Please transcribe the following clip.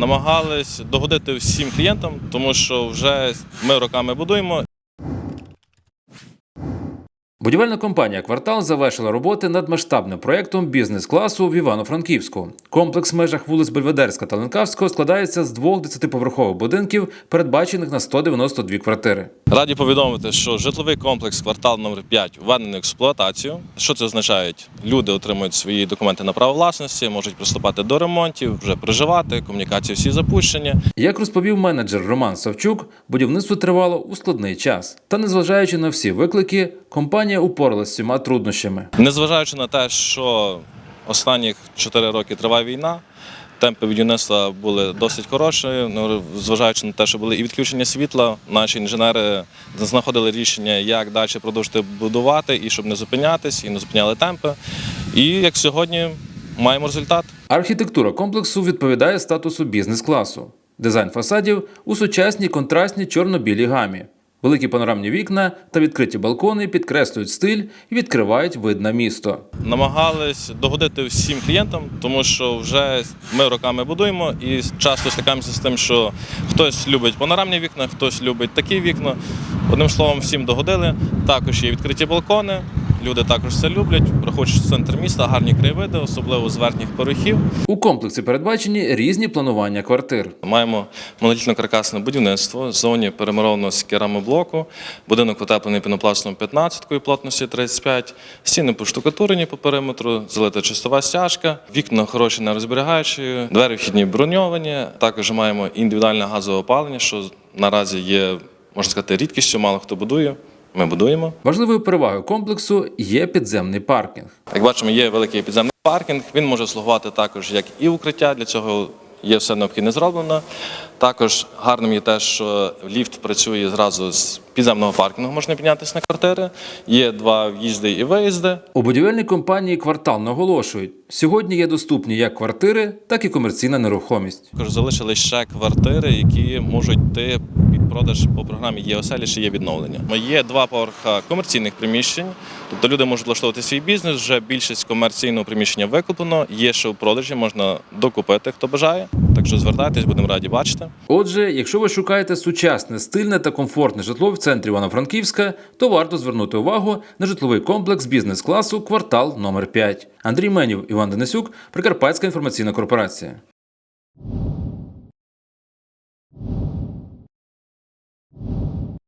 намагались догодити всім клієнтам, тому що вже ми роками будуємо Будівельна компанія Квартал завершила роботи над масштабним проєктом бізнес-класу в Івано-Франківську. Комплекс в межах вулиць Бельведерська та Ленкавського складається з двох десятиповерхових будинків, передбачених на 192 квартири. Раді повідомити, що житловий комплекс квартал номер 5 введений в експлуатацію. Що це означає? Люди отримують свої документи на право власності, можуть приступати до ремонтів, вже проживати, комунікації всі запущені. Як розповів менеджер Роман Савчук, будівництво тривало у складний час. Та незважаючи на всі виклики, компанія упоралась з цими труднощами. Незважаючи на те, що останні 4 роки триває війна, темпи будівництва були досить хороші. Ну, зважаючи на те, що були і відключення світла, наші інженери знаходили рішення, як далі продовжити будувати, і щоб не зупинятись, і не зупиняли темпи. І як сьогодні маємо результат. Архітектура комплексу відповідає статусу бізнес-класу. Дизайн фасадів у сучасній контрастній чорно-білій гамі. Великі панорамні вікна та відкриті балкони підкреслюють стиль і відкривають вид на місто. намагались догодити всім клієнтам, тому що вже ми роками будуємо і часто стикаємося з тим, що хтось любить панорамні вікна, хтось любить такі вікна. Одним словом, всім догодили. Також є відкриті балкони. Люди також це люблять. Проходять в центр міста, гарні краєвиди, особливо з верхніх порохів. У комплексі передбачені різні планування квартир. Маємо монолітно-каркасне будівництво, в зоні перемуровано з керамоблоку, будинок утеплений пінопластом 15 плотності 35, стіни поштукатурені по периметру, залита чистова стяжка, вікна хороші нерозберігаючі, двері вхідні броньовані. Також маємо індивідуальне газове опалення, що наразі є, можна сказати, рідкістю, мало хто будує. Ми будуємо. Важливою перевагою комплексу є підземний паркінг. Як бачимо, є великий підземний паркінг. Він може слугувати також як і укриття. Для цього є все необхідне зроблено. Також гарним є те, що ліфт працює зразу з підземного паркінгу. Можна піднятися на квартири. Є два в'їзди і виїзди. У будівельній компанії Квартал наголошують, сьогодні є доступні як квартири, так і комерційна нерухомість. Також залишились ще квартири, які можуть йти під продаж по програмі є оселі, ще є відновлення. Є два поверха комерційних приміщень, тобто люди можуть влаштовувати свій бізнес. Вже більшість комерційного приміщення викуплено. Є ще у продажі, можна докупити, хто бажає. Так що звертайтесь, будемо раді бачити. Отже, якщо ви шукаєте сучасне, стильне та комфортне житло в центрі Івано-Франківська, то варто звернути увагу на житловий комплекс бізнес-класу квартал номер 5 Андрій Менів, Іван Денисюк, Прикарпатська інформаційна корпорація.